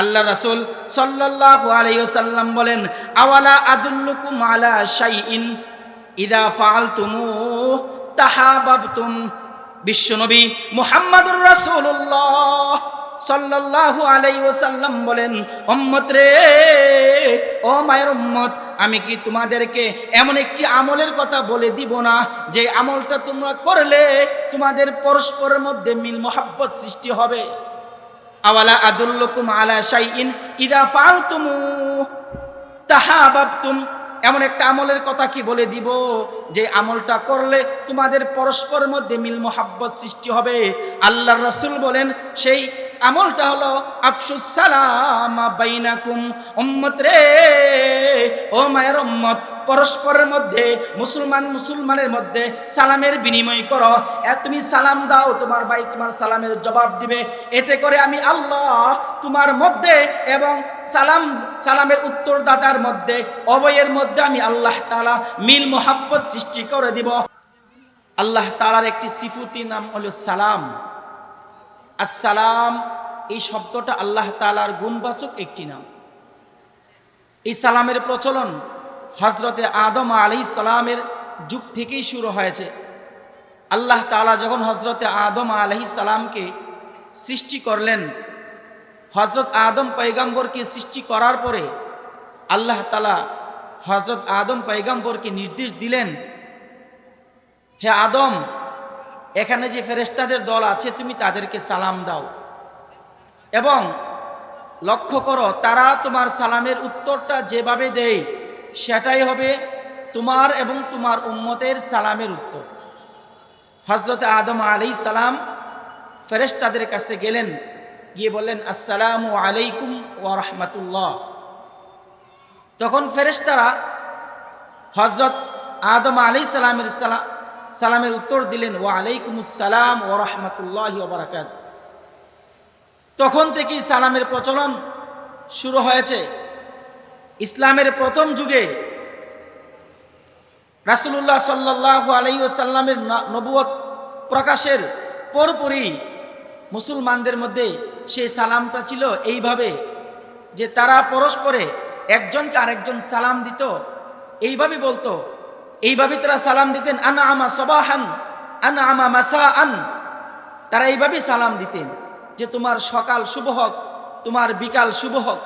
আল্লাহ রাসুল সাল্লাল্লাহু আলাইহি ওয়াসাল্লাম বলেন, আওয়ালা আদুল্লুকুম আলা শাইইন? ইদা ফাআলতুমু তাহাবাবতুম? বিশ্বনবী মুহাম্মাদুর রাসূলুল্লাহ সাল্লাল্লাহু আলাইহি ওয়াসাল্লাম বলেন, উম্মত রে, ও মায়ের উম্মত, আমি কি তোমাদেরকে এমন একটি আমলের কথা বলে দিব না, যে আমলটা তোমরা করলে তোমাদের পরস্পরের মধ্যে মিল মোহাব্বত সৃষ্টি হবে? আওয়ালা আদুল্লুকুম আলা শাইইন ইদা ফালতুমু তাহাবাবতুম। এমন একটা আমলের কথা কি বলে দিব? যে আমলটা করলে তোমাদের পরস্পরের মধ্যে মিল মোহাব্বত সৃষ্টি হবে। আল্লাহর রাসূল বলেন, সেই আমলটা হলো, আফসুস সালাম বাইনাকুম। উম্মত রে, ও মায়ের উম্মত পরস্পরের মধ্যে, মুসলমান মুসলমানের মধ্যে সালামের বিনিময় করো। তুমি সালাম দাও, তোমার ভাই তোমার সালামের জবাব দিবে। এতে করে আমি আল্লাহ তোমার মধ্যে এবং সালাম, সালামের উত্তরদাতার মধ্যে, অবয়ের মধ্যে আমি আল্লাহ তাআলা মিল মোহাব্বত সৃষ্টি করে দিব। আল্লাহ তালার একটি সিফুতি নাম হলো সালাম। আসসালাম, এই শব্দটা আল্লাহ তালার গুণবাচক একটি নাম। এই সালামের প্রচলন হজরতে আদম আলী সালামের যুগ থেকেই শুরু হয়েছে। আল্লাহ তাআলা যখন হজরতে আদম আলহি সালামকে সৃষ্টি করলেন হজরত আদম পৈগাম্বরকে সৃষ্টি করার পরে আল্লাহ তালা হজরত আদম পৈগাম্বরকে নির্দেশ দিলেন, হে আদম, এখানে যে ফেরেস্তাদের দল আছে তুমি তাদেরকে সালাম দাও এবং লক্ষ্য করো তারা তোমার সালামের উত্তরটা যেভাবে দেয় সেটাই হবে তোমার এবং তোমার উম্মতের সালামের উত্তর। হজরত আদম আলী সালাম ফেরেশতাদের কাছে গেলেন, গিয়ে বললেন, আসসালামু আলাইকুম ওয়া রাহমাতুল্লাহ। তখন ফেরেশতারা হজরত আদম আলী সালামের সালাম সালামের উত্তর দিলেন, ওয়া আলাইকুম আসসালাম ও রহমতুল্লাহ তখন থেকেই সালামের প্রচলন শুরু হয়েছে। ইসলামের প্রথম যুগে রাসুলুল্লাহ সাল্লাহ আলাই সাল্লামের নবুয়ত প্রকাশের পরপরই মুসলমানদের মধ্যে সেই সালামটা ছিল এইভাবে যে তারা পরস্পরে একজনকে আরেকজন সালাম দিত, এইভাবে বলতো, এইভাবে তারা সালাম দিতেন, আনা আমা সবাহান, আনা আমা মাসা আন তারা এইভাবেই সালাম দিতেন যে, তোমার সকাল শুভ হোক, তোমার বিকাল শুভ হোক।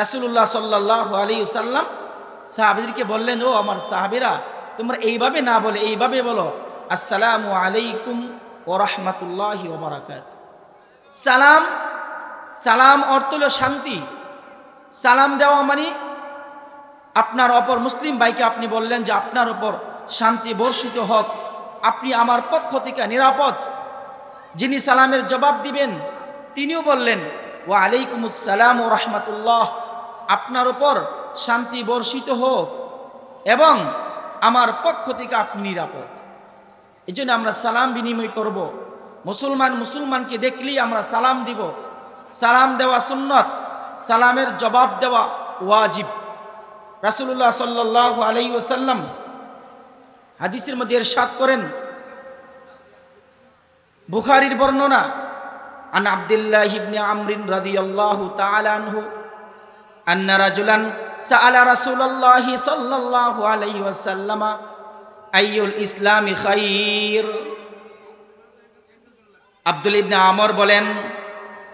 রাসুল্লাহ সাল্লাহ আলী সাল্লাম সাহাবিদেরকে বললেন, ও আমার সাহাবিরা, তোমরা এইভাবে না বলে, এইভাবে বলো, আসসালামু আলাইকুম ও রহমতুল্লাহ ওবরাকাত সালাম সালাম অর্থ হল শান্তি। সালাম দেওয়া মানে আপনার অপর মুসলিম ভাইকে আপনি বললেন যে, আপনার ওপর শান্তি বর্ষিত হোক, আপনি আমার পক্ষ থেকে নিরাপদ। যিনি সালামের জবাব দিবেন, তিনিও বললেন ও আলাইকুম আসসালাম ও রহমতুল্লাহ। আপনার ওপর শান্তি বর্ষিত হোক এবং আমার পক্ষ থেকে আপনি নিরাপদ। এই জন্য আমরা সালাম বিনিময় করব। মুসলমান মুসলমানকে দেখলেই আমরা সালাম দিব। সালাম দেওয়া সুন্নত, সালামের জবাব দেওয়া ওয়াজিব। রাসুল্লাহ সাল্লাহ আলাই ওসাল্লাম হাদিসের মধ্যে এরশাদ করেন। বুখারির বর্ণনা, আন আব্দুল্লাহ ইবনে আমরিন রাদিয়াল্লাহু তাআলা আনহু আন্না রাজুলান সাআলা রাসূলুল্লাহ সাল্লাল্লাহু আলাইহি ওয়াসাল্লাম, আইয়ুল ইসলামি খাইর। আব্দুল ইবনে আমর বলেন,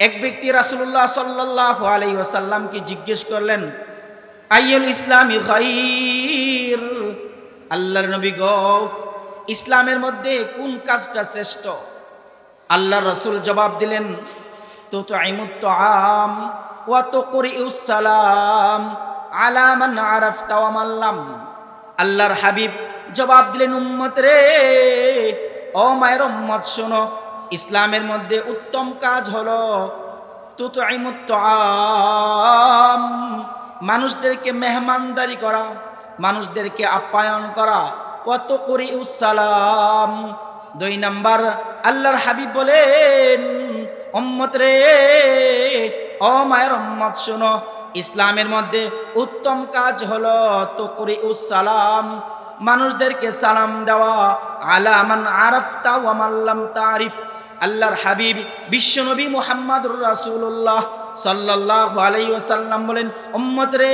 এক ব্যক্তি রাসূলুল্লাহ সাল্লাল্লাহু আলাইহি ওয়াসাল্লামকে জিজ্ঞেস করলেন, আইয়ুল ইসলামি খাইর? আল্লাহর নবী গো, ইসলামের মধ্যে কোন কাজটা শ্রেষ্ঠ? আল্লাহ রসুল জবাব দিলেন তো তো আইমুত আম সালাম আলামান আরফ তাওয়ামাল্লাম আল্লাহর হাবিব জবাব দিলেন, উম্মত রে, ও মায়ের উম্মত শোনো, ইসলামের মধ্যে উত্তম কাজ হলো তো তো আম মানুষদেরকে মেহমানদারি করা, মানুষদেরকে আপ্যায়ন করা কত করি সালাম দুই নাম্বার, আল্লাহর হাবিব বলেন অম্মত রে ও মায়ের অম্মত শোনো ইসলামের মধ্যে উত্তম কাজ হলো তো করি সালাম। মানুষদেরকে সালাম দেওয়া। আলামান আরফতা ওয়ামাল্লাম তারিফ। আল্লাহর হাবিব বিশ্বনবী মুহাম্মদুর রাসূলুল্লাহ সাল্লাল্লাহু আলাইহি ওয়াসাল্লাম বলেন, উম্মত রে,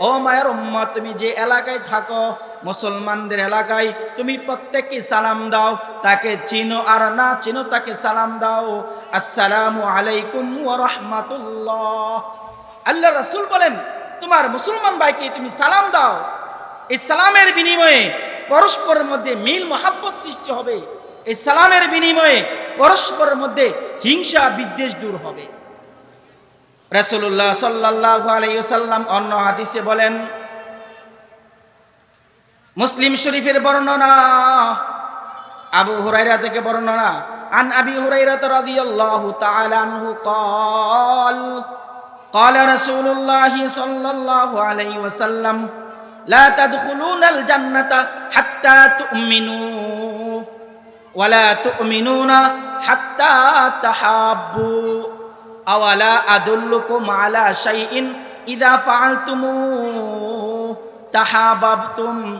ও মায়ের উম্মত, তুমি যে এলাকায় থাকো মুসলমানদের এলাকায় তুমি প্রত্যেককে সালাম দাও, তাকে চিনো আর না চিনো তাকে সালাম দাও। আসসালামু আলাইকুম ওয়া রাহমাতুল্লাহ। আল্লাহ রাসূল বলেন, তোমার মুসলমান ভাইকে তুমি সালাম দাও। এই সালামের বিনিময়ে পরস্পরের মধ্যে মিল, মহাব্বত সৃষ্টি হবে। এই সালামের বিনিময়ে পরস্পরের মধ্যে হিংসা, বিদ্বেষ দূর হবে। রাসূলুল্লাহ সাল্লাল্লাহু আলাইহি ওয়াসাল্লাম অন্য হাদিসে বলেন মুসলিম শরীফের বর্ণনা আবু হুরাইরা থেকে বর্ণনা আন আবি হুরাইরা রাদিয়াল্লাহু তাআলা আনহু قال قال رسول الله صلى الله عليه وسلم لا تدخلون الجنة حتى تؤمنوا ولا تؤمنون حتى تحابوا أولا أدلكم على شيء إذا فعلتموه تحاببتم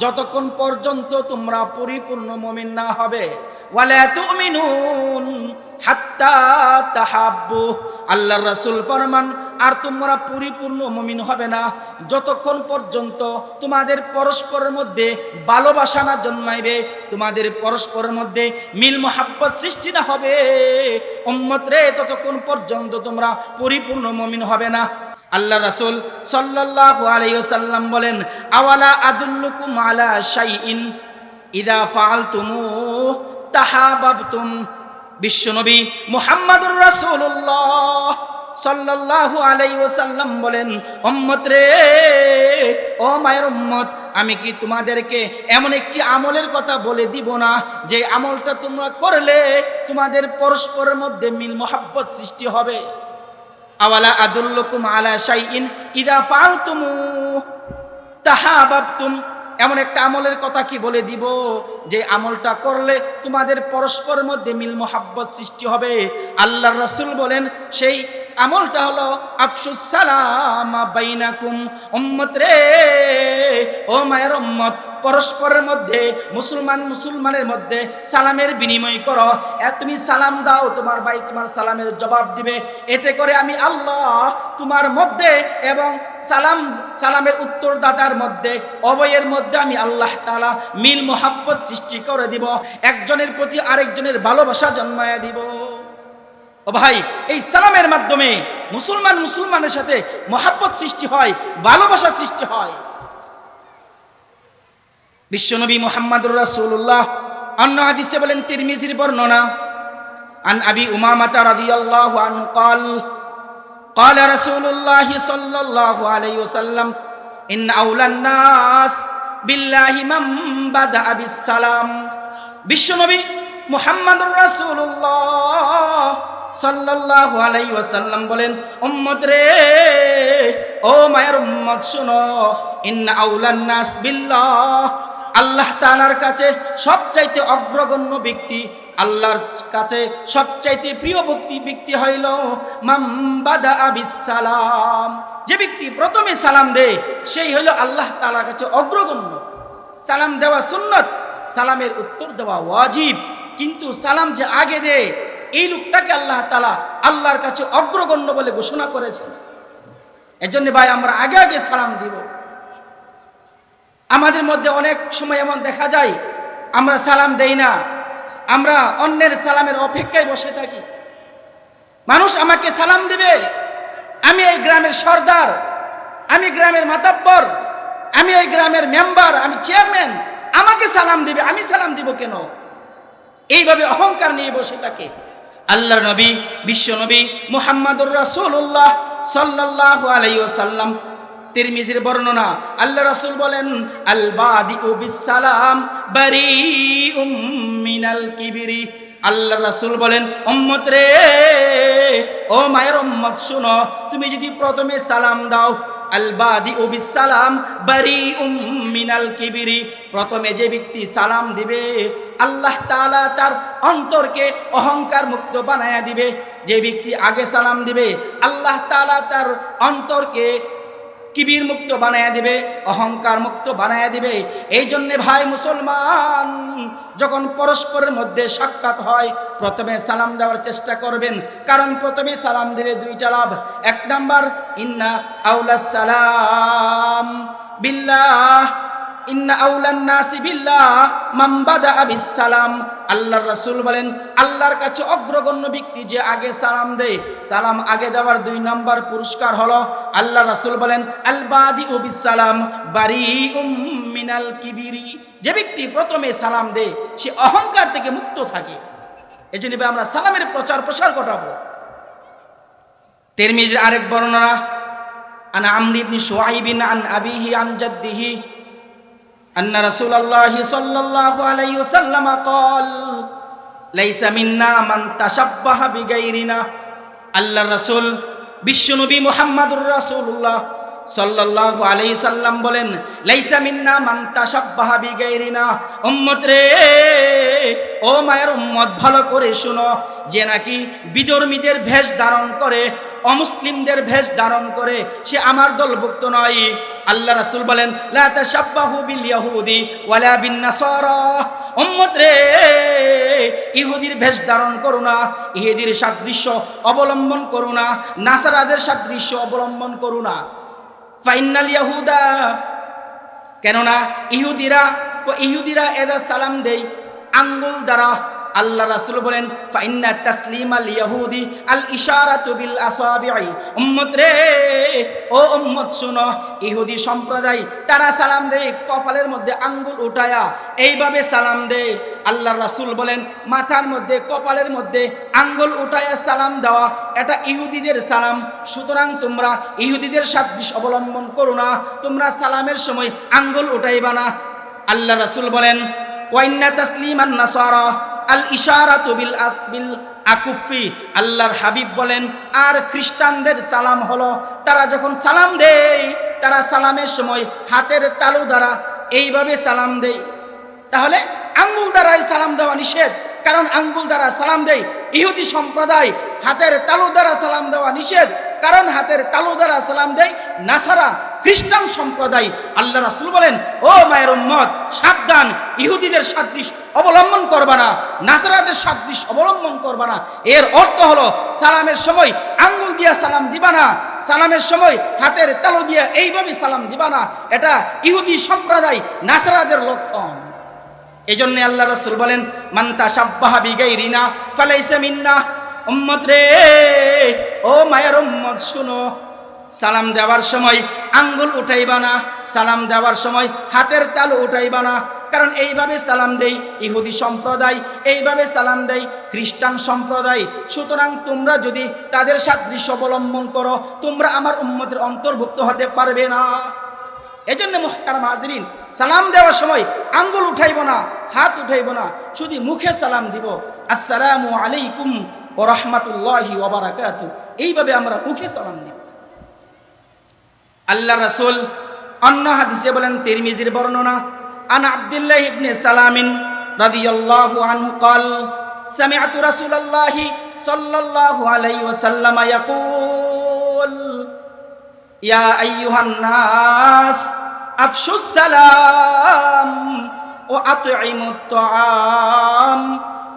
যতক্ষণ পর্যন্ত তোমরা পরিপূর্ণ মমিন না হবে আল্লাহর রাসূল ফরমান, আর তোমরা পরিপূর্ণ মুমিন হবে না। যতক্ষণ পর্যন্ত তোমাদের পরস্পরের মধ্যে ভালোবাসা না জন্মাইবে, তোমাদের পরস্পরের মধ্যে মিল মোহাব্বত সৃষ্টি না হবে। উম্মত রে ততক্ষণ পর্যন্ত তোমরা পরিপূর্ণ মুমিন হবে না। আল্লাহ রাসুল সাল্লাল্লাহু আলাইহি ওয়াসাল্লাম বলেন, আওয়ালা আদুল্লুকুম আলা শাইইন? ইদা ফাআলতুমু তাহাবাবতুম? বিশ্বনবী মুহাম্মাদুর রাসূলুল্লাহ সাল্লাল্লাহু আলাইহি ওয়াসাল্লাম বলেন, উম্মত রে, ও মায়ের উম্মত, আমি কি তোমাদেরকে এমন একটি আমলের কথা বলে দিব না, যে আমলটা তোমরা করলে তোমাদের পরস্পরের মধ্যে মিল মোহাব্বত সৃষ্টি হবে? আওয়ালা আদুল্লকুম আলা শাইইন ইদা ফালতুমু তাহাবাবতুম। এমন একটা আমলের কথা কি বলে দিব? যে আমলটা করলে তোমাদের পরস্পরের মধ্যে মিল মোহাব্বত সৃষ্টি হবে। আল্লাহর রাসূল বলেন, সেই আমলটা হলো আফসুস সালাম বাইনাকুম, উম্মত রে, ও মায়ের উম্মত, পরস্পরের মধ্যে, মুসলমান মুসলমানের মধ্যে সালামের বিনিময় করো। তুমি সালাম দাও, তোমার ভাই তোমার সালামের জবাব দিবে। এতে করে আমি আল্লাহ তোমার মধ্যে এবং সালাম, সালামের উত্তরদাতার মধ্যে, অবয়ের মধ্যে আমি আল্লাহ তালা মিল মোহাব্বত সৃষ্টি করে দিব। একজনের প্রতি আরেকজনের ভালোবাসা জন্মায় দিব। ও ভাই এই সালামের মাধ্যমে মুসলমান মুসলমানের সাথে মহাব্বত সৃষ্টি হয় ভালোবাসা সৃষ্টি হয় বিশ্বনবী মোহাম্মদুর রাসূলুল্লাহ অন্য হাদিসে বলেন তিরমিজির বর্ণনা আন আবি উমামাতা রাদিয়াল্লাহু আনহু قال قال رسول الله صلى الله عليه وسلم إن أولى الناس بالله من بدأ بالسلام বিশ্বনবী মুহাম্মদুর রাসূলুল্লাহ সাল্লাল্লাহু আলাইহি ওয়াসাল্লাম বলেন, উম্মত রে, ও মায়ের উম্মত শুনো। ইন্না আউলান নাস বিল্লাহ। আল্লাহ তাআলার কাছে সবচাইতে অগ্রগণ্য ব্যক্তি, আল্লাহর কাছে সবচাইতে প্রিয় ব্যক্তি ব্যক্তি হইল মাম্বাদা সালাম যে ব্যক্তি প্রথমে সালাম দেয়, সেই হইল আল্লাহ তালার কাছে অগ্রগণ্য। সালাম দেওয়া সুন্নত, সালামের উত্তর দেওয়া ওয়াজিব। কিন্তু সালাম যে আগে দেয় এই লোকটাকে আল্লাহ তালা আল্লাহর কাছে অগ্রগণ্য বলে ঘোষণা করেছেন। এজন্য ভাই, আমরা আগে আগে সালাম দিব। আমাদের মধ্যে অনেক সময় এমন দেখা যায়, আমরা সালাম দেই না। আমরা অন্যের সালামের অপেক্ষায় বসে থাকি। মানুষ আমাকে সালাম দিবে, আমি এই গ্রামের সর্দার, আমি গ্রামের মাতাব্বর, আমি এই গ্রামের মেম্বার, আমি চেয়ারম্যান, আমাকে সালাম দিবে, আমি সালাম দিব কেন? এইভাবে অহংকার নিয়ে বসে থাকে। আল্লাহর নবী, বিশ্ব নবী মুহাম্মাদুর রাসূলুল্লাহ সাল্লাল্লাহু আলাইহি ওয়াসাল্লাম। তিরমিজির বর্ণনা আল্লাহ রাসূল বলেন আল বাদিউ বিস সালাম বারিউম মিনাল কিবরি। আল্লাহ রাসূল বলেন, উম্মত রে, ও মায়ের উম্মত শুনো, তুমি যদি প্রথমে সালাম দাও আলবাদি উবিস সালাম বারি মিনাল কিবিরি। প্রথমে যে ব্যক্তি সালাম দিবে আল্লাহ তাআলা তার অন্তরকে অহংকার মুক্ত বানায়া দিবে। যে ব্যক্তি আগে সালাম দিবে, আল্লাহ তাআলা তার অন্তরকে কিবির মুক্ত বানায়া দিবে, অহংকার মুক্ত বানায়া দিবে। এই জন্যে ভাই মুসলমান, যখন পরস্পরের মধ্যে সাক্ষাৎ হয়, প্রথমে সালাম দেওয়ার চেষ্টা করবেন। কারণ প্রথমে সালাম দিলে দুইটা লাভ। এক নাম্বার, ইন্না আউলাস সালাম বিল্লাহ। ইন্না বলেন, আল্লাহর কাছে অগ্রগণ্য ব্যক্তি যে আগে সালাম সালাম আগে দুই পুরস্কার আল্লাহ বলেন মিনাল কিবিরি। যে ব্যক্তি প্রথমে সালাম দেয়, সে অহংকার থেকে মুক্ত থাকে। এজন্য ভাই আমরা সালামের প্রচার প্রসার ঘটাবো। তিরমিজির আরেক বর্ণনা, আন আমরি ইবনে আন আবিহি أن رسول الله صلى الله عليه وسلم قال ليس منا من تشبه بغيرنا আল্লাহ রাসূল বিশ্বনবী মুহাম্মাদুর রাসূলুল্লাহ সাল্লাল্লাহু আলাইহি সাল্লাম বলেন লাইসা মিন্না মান তাশাব্বাহা বিগাইরিনা উম্মত রে ও মায়ের উম্মত ভালো করে শুনো যে নাকি বিধর্মীদের ভেষ ধারণ করে অমুসলিমদের ভেষ ধারণ করে সে আমার দলভুক্ত নয়। আল্লাহ রাসুল বলেন বিল রে, ইহুদির ভেষ ধারণ করো না, ইহুদির সাদৃশ্য অবলম্বন করো না, নাসারাদের সাদৃশ্য অবলম্বন করো না। ফাইনাল ইয়াহুদা, কেননা ইহুদিরা ইহুদিরা এদের সালাম দেই আঙ্গুল দ্বারা। আল্লাহ রাসুল বলেন, ফাইন্না তাসলিম আল ইয়াহুদি আল ইশারাতু বিল আসাবি'i উম্মত রে, ও উম্মত শুনো, ইহুদি সম্প্রদায়, তারা সালাম দেয় কপালের মধ্যে আঙ্গুল উঠায়া, এইভাবে সালাম দেয়। আল্লাহ রাসুল বলেন, মাথার মধ্যে, কপালের মধ্যে আঙ্গুল উঠায়া সালাম দেওয়া, এটা ইহুদিদের সালাম। সুতরাং তোমরা ইহুদিদের সাদৃশ অবলম্বন করো না, তোমরা সালামের সময় আঙ্গুল উঠাইবা না। আল্লাহ রাসুল বলেন, ওয়াইন্না তাসলিমান নাসারা। আল ইশারাতু বিল আস, বিল আকুফি। আল্লাহর হাবিব বলেন, আর খ্রিস্টানদের সালাম হলো, তারা যখন সালাম দেয়, তারা সালামের সময় হাতের তালু দ্বারা এইভাবে সালাম দেয়। তাহলে আঙ্গুল দ্বারাই সালাম দেওয়া নিষেধ। কারণ আঙ্গুল দ্বারা সালাম দেয় ইহুদি সম্প্রদায়, হাতের তালু দ্বারা সালাম দেওয়া নিষেধ। কারণ হাতের তালু দ্বারা সালাম দেয়। নাসারা খ্রিস্টান সম্প্রদায়। আল্লাহ রাসূল বলেন, ও মায়ের উম্মত, সাবধান, ইহুদিদের সাদৃশ অবলম্বন করবা না, নাসারাদের সাদৃশ অবলম্বন করবা না। এর অর্থ হলো, সালামের সময় আঙ্গুল দিয়া সালাম দিবা না, সালামের সময় হাতের তালু দিয়া এইভাবে সালাম দিবা না। এটা ইহুদি সম্প্রদায়, নাসারাদের লক্ষণ। এই জন্য আল্লাহ রসুল বলেন মান্তা সাব্বাহা বিগাইরিনা, ফালাইসা মিন্না উম্মত রে। ও মায়ের উম্মত, শুনো। সালাম দেওয়ার সময় আঙ্গুল উঠাইবা না, সালাম দেওয়ার সময় হাতের তালু উঠাইবা না। কারণ এইভাবে সালাম দেই ইহুদি সম্প্রদায়, এইভাবে সালাম দেই খ্রিস্টান সম্প্রদায়। সুতরাং তোমরা যদি তাদের সাদৃশ্য অবলম্বন করো, তোমরা আমার উম্মতের অন্তর্ভুক্ত হতে পারবে না। এজন্য মুহতার মাজরিন সালাম দেওয়ার সময় আঙ্গুল উঠাইব না, হাত উঠাইব না, শুধু মুখে সালাম দিব। আসসালামু আলাইকুম ও রহমাতুল্লাহি ওবারাকাত এইভাবে আমরা মুখে সালাম দিব আল্লাহ রাসূল অন্য হাদিসে বলেন তিরমিজির বর্ণনা আন আব্দুল্লাহ ইবনে সালামিন রাদিয়াল্লাহু আনহু قال سمعت رسول الله صلى الله عليه وسلم يقول يا أيها الناس أفشوا السلام وأطعموا الطعام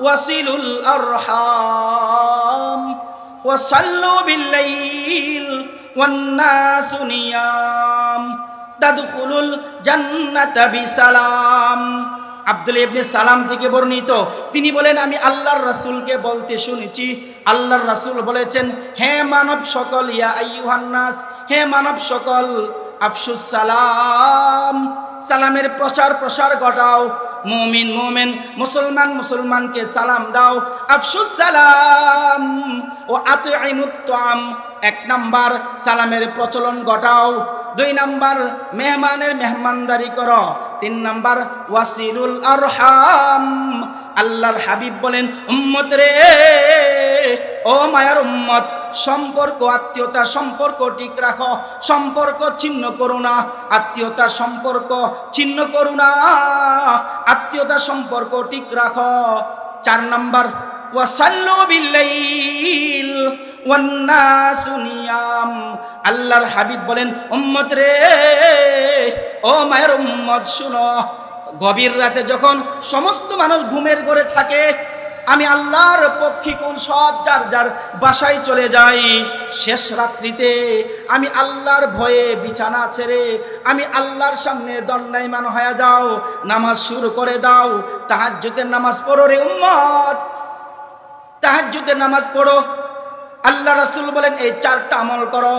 ওয়াসিলুল আরহাম, ওয়াসাল্লু বিল্লাইল ওয়ান্নাসু নিয়াম, তাদখুলুল জান্নাতা বিসালাম। আব্দুল ইবনে সালাম থেকে বর্ণিত, তিনি বলেন, আমি আল্লাহর রাসূলকে বলতে শুনেছি। আল্লাহর রাসূল বলেছেন, হে মানব সকল, ইয়া আইয়ুহান্নাস হে মানব সকল, আফসুস সালাম। সালামের প্রচার প্রসার ঘটাও। মুমিন মুমিন, মুসলমান, মুসলমানকে সালাম দাও। আফসুস সালাম ও আতুইমুত তাম। এক নাম্বার, সালামের প্রচলন ঘটাও। দুই নাম্বার, মেহমানের মেহমানদারি করো। তিন নাম্বার, ওয়াসিলুল আরহাম। আল্লাহর হাবিব বলেন, উম্মত রে! ও মায়ার উম্মত, সম্পর্ক, আত্মীয়তা, সম্পর্ক ঠিক রাখো, সম্পর্ক ছিন্ন করো না, আত্মীয়তা, সম্পর্ক ছিন্ন করো না, আত্মীয়তা, সম্পর্ক ঠিক রাখো। চার নাম্বার আল্লাহর হাবিব বলেন, উম্মত রে, ও মায়ের উম্মত, শুনো, গভীর রাতে যখন সমস্ত মানুষ ঘুমের ঘরে থাকে আমি আল্লাহর পক্ষিকুল সব যার যার বাসায় চলে যাই। শেষ রাত্রিতে আমি আল্লাহর ভয়ে বিছানা ছেড়ে আমি আল্লাহর সামনে দণ্ডায়মান হয়ে যাও, নামাজ শুরু করে দাও। তাহাজ্জুদের নামাজ পড়ো রে উম্মত। তাহাজ্জুদের নামাজ পড়ো। আল্লাহ রাসূল বলেন, এই চারটা আমল করো।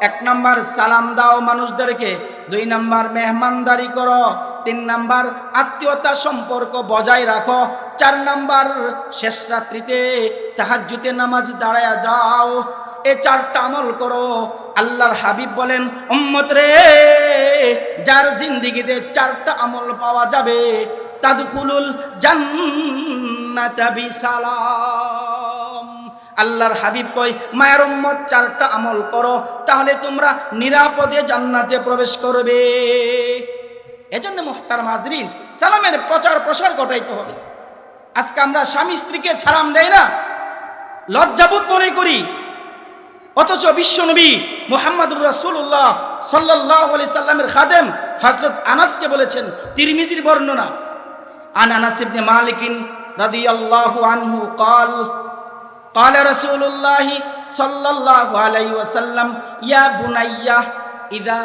এক নাম্বার সালাম দাও মানুষদেরকে, দুই নাম্বার মেহমানদারি করো। তিন নাম্বার, আত্মীয়তা সম্পর্ক বজায় রাখো। চার নাম্বার, শেষ রাত্রিতে তাহাজ্জুতে নামাজ দাঁড়ায়া যাও। এ চারটা আমল করো। আল্লাহর হাবিব বলেন, উম্মত রে, যার জিন্দিগিতে চারটা আমল পাওয়া যাবে, তাদখুলুল জান্নাতা আল্লাহর হাবিব কয়, মায়ের উম্মত, চারটা আমল করো, তাহলে তোমরা নিরাপদে জান্নাতে প্রবেশ করবে। এজন্য মোহতার মাজরিন সালামের প্রচার প্রসার ঘটাইতে হবে আজকে আমরা স্বামী স্ত্রীকে সালাম দেয় না লজ্জাবোধ মনে করি অথচ বিশ্বনবী মোহাম্মদুর রাসূলুল্লাহ সাল্লাল্লাহু আলাইহি সাল্লামের খাদেম হযরত আনাসকে বলেছেন তিরমিজির বর্ণনা আন আনাস ইবনে মালিকিন রাদিয়াল্লাহু আনহু قال قال رسول الله صلى الله عليه وسلم يا بني إذا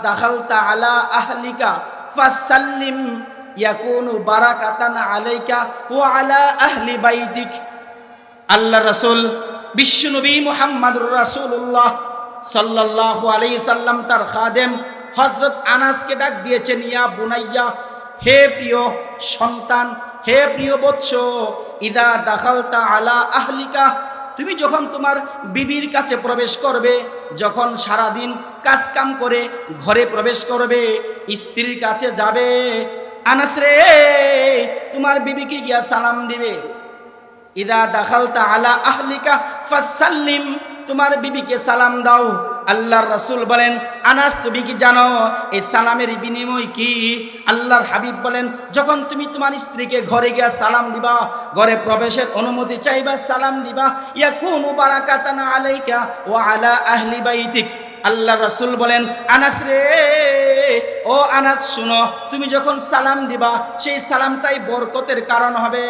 دخلت على أهلك ফাসাল্লিম ইয়াকুনু বারাকাতান আলাইকা ও আলা আহলি বাইতিক। আল্লাহ রসুল, বিশ্বনবী মুহাম্মাদুর রাসূলুল্লাহ সাল্লাল্লাহু আলাইহি সাল্লাম তার খাদেম হযরত আনাসকে ডাক দিয়েছেন, ইয়া বুনাইয়া, হে প্রিয় সন্তান, হে প্রিয় বৎস, ইদা দাখালতা আলা আহলিকা তুমি যখন তোমার বিবির কাছে প্রবেশ করবে, যখন সারাদিন কাজ কাম করে ঘরে প্রবেশ করবে, স্ত্রীর কাছে যাবে, আনাস রে, তোমার বিবিকে গিয়া সালাম দিবে। ইদা দাখালতা আলা আহলিকা ফাসাল্লিম, তোমার বিবিকে সালাম দাও। আল্লাহর রাসূল বলেন, আনাস, তুমি কি জানো, এই সালামের বিনিময় কি? আল্লাহর হাবিব বলেন, যখন তুমি তোমার স্ত্রীকে ঘরে গিয়া সালাম দিবা, ঘরে প্রবেশের অনুমতি চাইবা, সালাম দিবা, ইয়াকুনু বারাকাতানা আলাইকা ও আলা আহলি বাইতিক। আল্লাহ রাসূল বলেন, আনাস রে, ও আনাস, শুনো, তুমি যখন সালাম দিবা, সেই সালামটাই বরকতের কারণ হবে।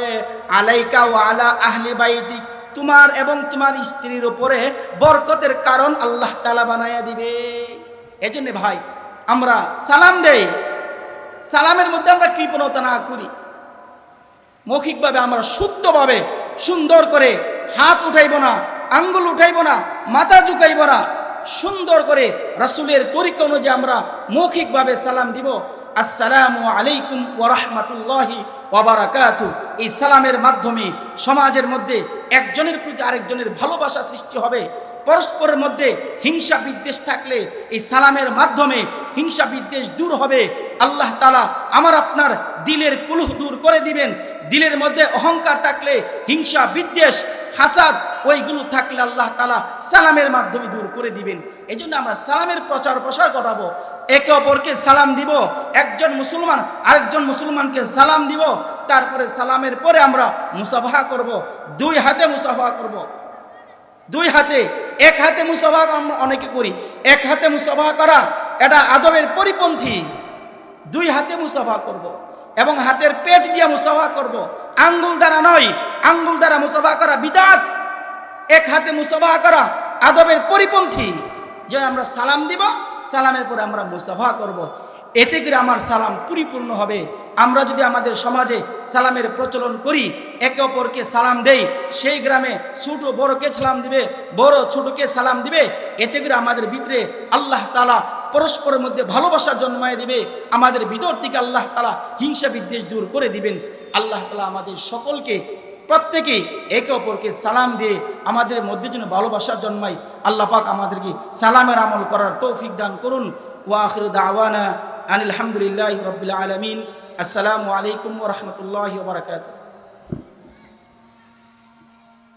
আলাইকা ও আলা আহলি বাইতিক। তোমার এবং তোমার স্ত্রীর উপরে বরকতের কারণ আল্লাহ তালা বানাইয়া দিবে। এজন্য ভাই, আমরা সালাম দেই। সালামের মধ্যে আমরা কৃপণতা না করি। মৌখিকভাবে আমরা শুদ্ধভাবে সুন্দর করে হাত উঠাইব না, আঙ্গুল উঠাইব না, মাথা ঝুঁকাইব না। সুন্দর করে রাসুলের তরিকা অনুযায়ী আমরা মৌখিকভাবে সালাম দিব। আসসালামু আলাইকুম ওরহমতুল্লাহি ওবারাকাতু এই সালামের মাধ্যমে সমাজের মধ্যে একজনের প্রতি আরেকজনের ভালোবাসা সৃষ্টি হবে। পরস্পরের মধ্যে হিংসা বিদ্বেষ থাকলে এই সালামের মাধ্যমে হিংসা বিদ্বেষ দূর হবে। আল্লাহ তালা আমার আপনার দিলের কুলুহ দূর করে দিবেন। দিলের মধ্যে অহংকার থাকলে হিংসা বিদ্বেষ, হাসাদ, ওইগুলো থাকলে আল্লাহ তালা সালামের মাধ্যমে দূর করে দিবেন। এই জন্য আমরা সালামের প্রচার প্রসার করাবো একে অপরকে সালাম দিব। একজন মুসলমান আরেকজন মুসলমানকে সালাম দিব। তারপরে সালামের পরে আমরা মুসাফা করব। দুই হাতে মুসাফা করব। দুই হাতে এক হাতে মুসাফা আমরা অনেকে করি, এক হাতে মুসাফা করা, এটা আদবের পরিপন্থী দুই হাতে মুসাফা করব। এবং হাতের পেট দিয়ে মুসাফা করব। আঙ্গুল দ্বারা নয়, আঙ্গুল দ্বারা মুসাফা করা বিদাত এক হাতে মুসাফা করা আদবের পরিপন্থী যেন আমরা সালাম দিব, সালামের পরে আমরা মুসাফা করব। এতে করে আমার সালাম পরিপূর্ণ হবে। আমরা যদি আমাদের সমাজে সালামের প্রচলন করি, একে অপরকে সালাম দেই, সেই গ্রামে ছোট বড়কে সালাম দিবে, বড় ছোটকে সালাম দিবে, এতে করে আমাদের ভিতরে আল্লাহ তালা পরস্পরের মধ্যে ভালোবাসা জন্মায় দিবে, আমাদের ভিতর থেকে আল্লাহ তালা হিংসা বিদ্বেষ দূর করে দিবেন। আল্লাহ তালা আমাদের সকলকে, প্রত্যেকেই একে অপরকে সালাম দিয়ে আমাদের মধ্যে যেন ভালোবাসা জন্মায়। আল্লাহ পাক আমাদেরকে সালামের আমল করার তৌফিক দান করুন। ওয়াখির দাওয়ানা আনিল হামদুলিল্লাহ রবিল আলমিন আসসালামু আলাইকুম ওরহমতুল্লাহ বারকাতুহ